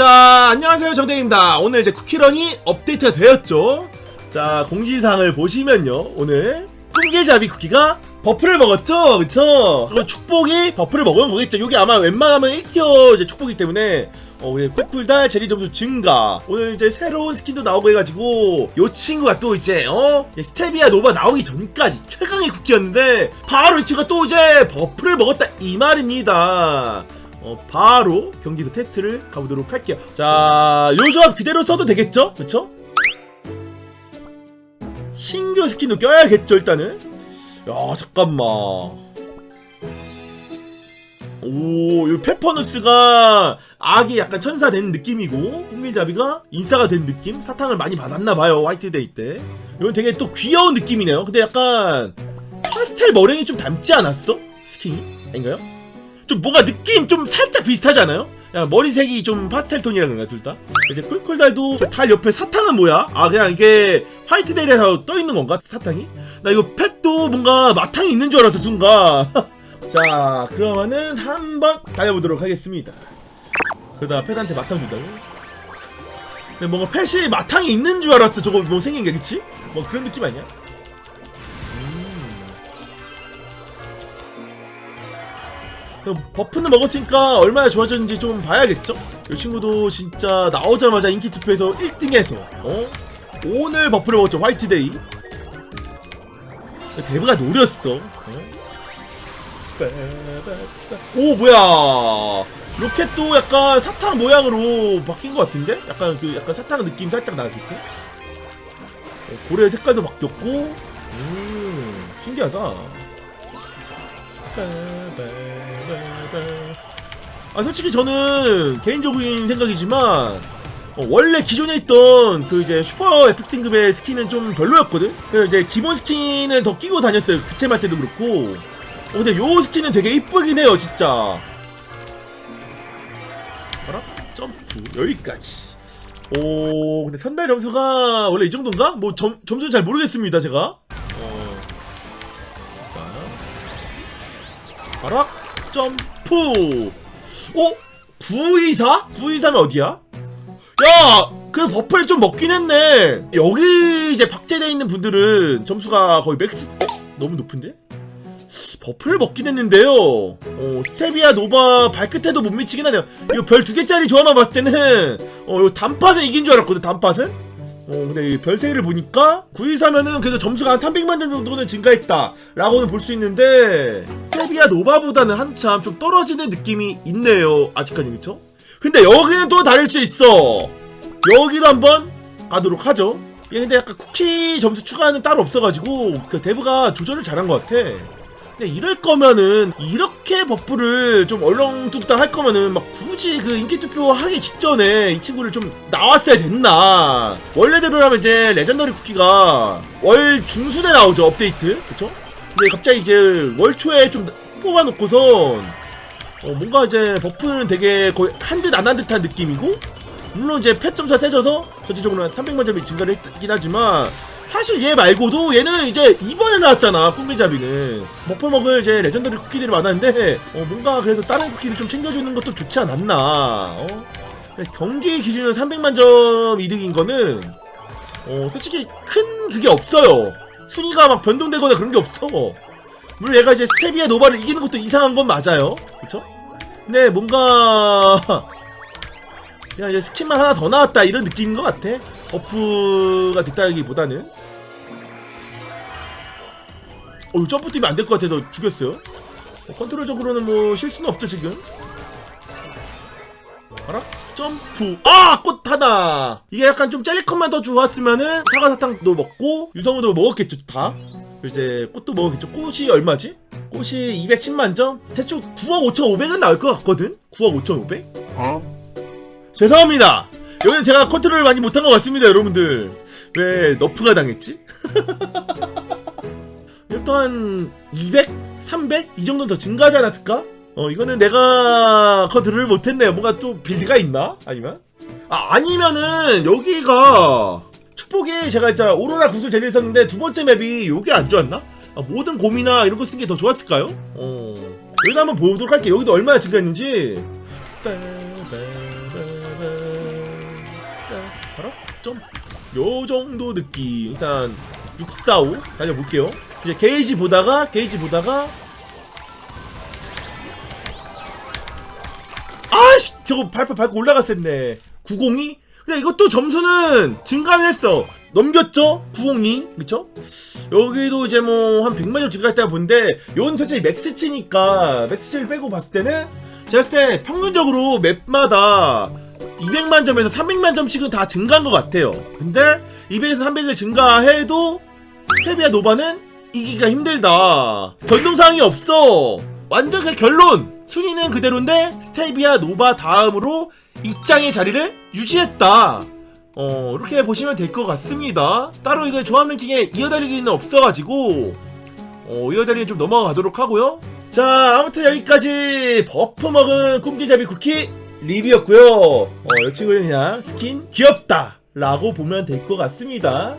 자, 안녕하세요. 정대입니다. 오늘 이제 쿠키런이 업데이트가 되었죠. 자, 공지사항을 보시면요. 오늘 꿈개잡이 쿠키가 버프를 먹었죠? 그쵸? 그리고 축복이 버프를 먹은 거겠죠. 이게 아마 웬만하면 1티어 이제 축복이기 때문에 어, 우리 쿨쿨달 제리 점수 증가. 오늘 이제 새로운 스킨도 나오고 해가지고 요 친구가 또 이제 어 스테비아 노바 나오기 전까지 최강의 쿠키였는데 바로 이 친구가 또 이제 버프를 먹었다 이 말입니다. 어, 바로 경기도 테스트를 가보도록 할게요. 자, 요 조합 그대로 써도 되겠죠? 그쵸? 신규 스킨도 껴야겠죠, 일단은? 야, 잠깐만. 오, 요 페퍼누스가 악이 약간 천사 된 느낌이고, 꿈밀잡이가 인싸가 된 느낌? 사탕을 많이 받았나봐요, 화이트데이 때. 이건 되게 또 귀여운 느낌이네요. 근데 약간, 파스텔 머랭이 좀 닮지 않았어? 스킨이? 아닌가요? 좀 뭔가 느낌 좀 살짝 비슷하지 않아요? 야 머리색이 좀 파스텔 톤이라 그런가 둘 다? 이제 꿀꿀달도 저달 옆에 사탕은 뭐야? 아 그냥 이게 화이트데이에서 떠 있는 건가 사탕이? 나 이거 펫도 뭔가 마탕이 있는 줄 알았어 순간. 자 그러면은 한번 달려보도록 하겠습니다. 그러다가 펫한테 마탕 준다고? 근데 뭔가 펫이 마탕이 있는 줄 알았어 저거 뭐 생긴 게 그치? 뭐 그런 느낌 아니야? 버프는 먹었으니까 얼마나 좋아졌는지 좀 봐야겠죠? 이 친구도 진짜 나오자마자 인기 투표에서 1등해서 어? 오늘 버프를 먹었죠 화이트데이 데브가 노렸어 어? 오 뭐야 로켓도 약간 사탕 모양으로 바뀐 것 같은데? 약간 그 약간 사탕 느낌 살짝 나겠고 어, 고래 색깔도 바뀌었고 음 신기하다 아 솔직히 저는 개인적인 생각이지만 어, 원래 기존에 있던 그 이제 슈퍼 에픽 등급의 스킨은 좀 별로였거든. 그래서 이제 기본 스킨을 더 끼고 다녔어요. 그체할 때도 그렇고. 어, 근데 요 스킨은 되게 이쁘긴 해요, 진짜. 봐라, 점프 여기까지. 오, 근데 선달 점수가 원래 이 정도인가? 뭐 점, 점수 잘 모르겠습니다, 제가. 자. 봐라, 점프. 어? 924? 924면 어디야? 야! 그 버프를 좀 먹긴 했네. 여기 이제 박제돼 있는 분들은 점수가 거의 맥스, 어? 너무 높은데? 버프를 먹긴 했는데요. 어, 스테비아 노바 발끝에도 못 미치긴 하네요. 이거 별 두 개짜리 조합만 봤을 때는, 어, 이거 단팟은 이긴 줄 알았거든, 단팟은? 어, 근데 이별 3개를 보니까 924면은 그래도 점수가 한 300만 점 정도는 증가했다. 라고는 볼 수 있는데, 스테비아 노바보다는 한참 좀 떨어지는 느낌이 있네요. 아직까지, 그쵸? 근데 여기는 또 다를 수 있어. 여기도 한번 가도록 하죠. 얘 근데 약간 쿠키 점수 추가는 따로 없어가지고 그 데브가 조절을 잘한 것 같아. 근데 이럴 거면은 이렇게 버프를 좀 얼렁뚱땅 할 거면은 막 굳이 그 인기 투표 하기 직전에 이 친구를 좀 나왔어야 됐나. 원래대로라면 이제 레전더리 쿠키가 월 중순에 나오죠 업데이트, 그쵸? 근데 갑자기 이제 월 초에 좀 뽑아놓고선 어, 뭔가 이제 버프는 되게 거의 한 듯 안 한 듯한 느낌이고 물론 이제 펫 점수가 세져서 전체적으로 한 300만 점이 증가를 했긴 하지만 사실 얘 말고도 얘는 이제 이번에 나왔잖아 꿈밀잡이는 버프 먹을 이제 레전더리 쿠키들이 많았는데 어, 뭔가 그래도 다른 쿠키를 좀 챙겨주는 것도 좋지 않았나 어? 경기 기준으로 300만 점 이득인 거는 어, 솔직히 큰 그게 없어요 순위가 막 변동되거나 그런 게 없어 물론 얘가 이제 스테비아 노바를 이기는 것도 이상한 건 맞아요. 그쵸? 근데 뭔가 그냥 이제 스킨만 하나 더 나왔다 이런 느낌인 것 같아. 버프가 됐다기보다는. 어, 점프 뛰면 안 될 것 같아서 죽였어요. 어, 컨트롤적으로는 뭐 실수는 없죠 지금. 봐라 점프 아! 꽃 하나 이게 약간 좀 젤리컷만 더 좋았으면은 사과사탕도 먹고 유성우도 먹었겠죠 다 이제 꽃도 먹었겠죠 꽃이 얼마지? 꽃이 210만 점? 대충 9억 5천5백은 나올 것 같거든? 9억 5천 5백? 죄송합니다 여기는 제가 컨트롤을 많이 못한 것 같습니다 여러분들 왜 너프가 당했지? 한 200? 300? 이 정도는 더 증가하지 않았을까? 어 이거는 내가 컨트롤을 못했네요 뭔가 또 빌드가 있나? 아니면? 아 아니면은 여기가 축복이 제가 진짜 오로라 구슬 제일 썼는데 두 번째 맵이 요게 안 좋았나? 아, 모든 곰이나 이런 거 쓴 게 더 좋았을까요? 어 여기도 한번 보도록 할게요 여기도 얼마나 증가했는지 바로 좀요 정도 느낌 일단 645 달려볼게요 이제 게이지 보다가 게이지 보다가 아씨 저거 발표 밟고 올라갔었네. 902 근데 이것도 점수는 증가는 했어. 넘겼죠? 902 그쵸? 여기도 이제 뭐 한 100만 점 증가했다고 보는데 이건 솔직히 맥스치니까 맥스치를 빼고 봤을 때는 제가 때 평균적으로 맵마다 200만 점에서 300만 점씩은 다 증가한 것 같아요. 근데 200에서 300을 증가해도 스테비아 노바는 이기기가 힘들다. 변동사항이 없어. 완전 그 결론 순위는 그대로인데 스테비아 노바 다음으로 입장의 자리를 유지했다. 어 이렇게 보시면 될 것 같습니다. 따로 이거 조합 랭킹에 이어달리기는 없어가지고 어 이어달리기 좀 넘어가도록 하고요. 자 아무튼 여기까지 버프 먹은 꿈길잡이 쿠키 리뷰였고요. 어, 이 친구는 그냥 스킨 귀엽다 라고 보면 될 것 같습니다